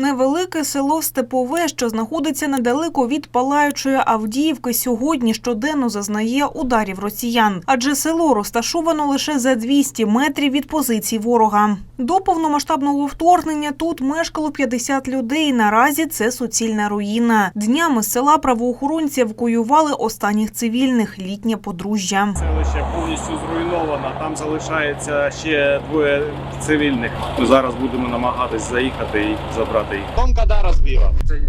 Невелике село Степове, що знаходиться недалеко від палаючої Авдіївки, сьогодні щоденно зазнає ударів росіян, адже село розташовано лише за 200 метрів від позицій ворога. До повномасштабного вторгнення тут мешкало 50 людей. Наразі це суцільна руїна. Днями з села правоохоронці евакуювали останніх цивільних літнє подружжя. Селище повністю зруйновано. Там залишається ще двоє цивільних. Зараз будемо намагатись заїхати і забрати їх. Дом когда разбила? Это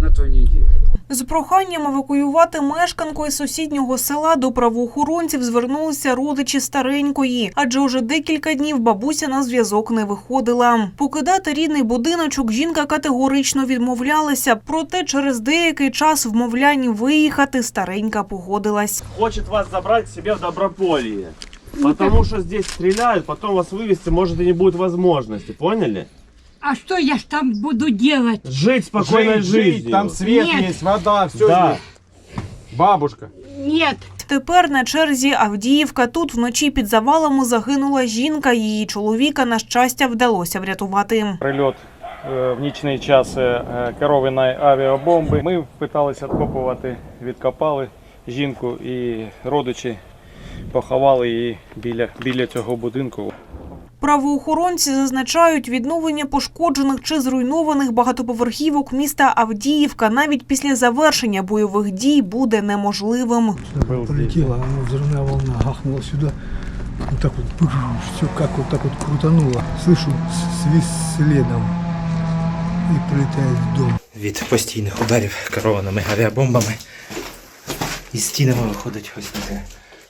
на той неделе. З проханням евакуювати мешканку із сусіднього села до правоохоронців звернулися родичі старенької, адже уже декілька днів бабуся на зв'язок не виходила. Покидати рідний будиночок жінка категорично відмовлялася, проте через деякий час вмовлянь виїхати старенька погодилась. Хочет вас забрать к себе в Доброполье. Потому что здесь стреляют, потом вас вывести может и не будет возможности, поняли? А что я ж там буду делать? Жить спокойной Жить, жить, жизнью. там свет Нет. есть, вода, все Да. есть. Бабушка. Нет. Тепер на черзі Авдіївка. Тут вночі під завалами загинула жінка. Її чоловіка, на щастя, вдалося врятувати. Прильот е, в нічний час е, керованої авіабомби. Ми питалися відкопувати, відкопали жінку і родичі поховали її біля, біля цього будинку. Правоохоронці зазначають, відновлення пошкоджених чи зруйнованих багатоповерхівок міста Авдіївка навіть після завершення бойових дій буде неможливим. Был здесь. Полетела, она взрывная волна гахнула сюда. Вот так вот, все как вот так вот крутануло. Слышу с- свист следом и прилетает в дом. від постійних ударів керованими авіабомбами. І стінами виходить ось таке.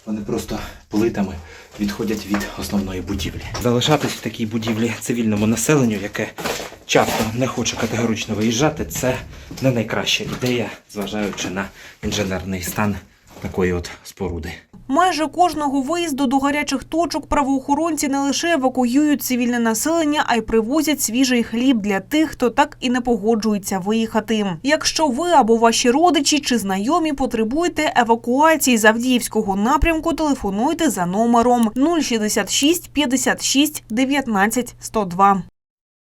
Вони просто плитами відходять від основної будівлі. Залишатись в такій будівлі цивільному населенню, яке часто не хоче категорично виїжджати, це не найкраща ідея, зважаючи на інженерний стан такої от споруди. Майже кожного виїзду до гарячих точок правоохоронці не лише евакуюють цивільне населення, а й привозять свіжий хліб для тих, хто так і не погоджується виїхати. Якщо ви або ваші родичі чи знайомі потребуєте евакуації з Авдіївського напрямку, телефонуйте за номером 066 56 19 102.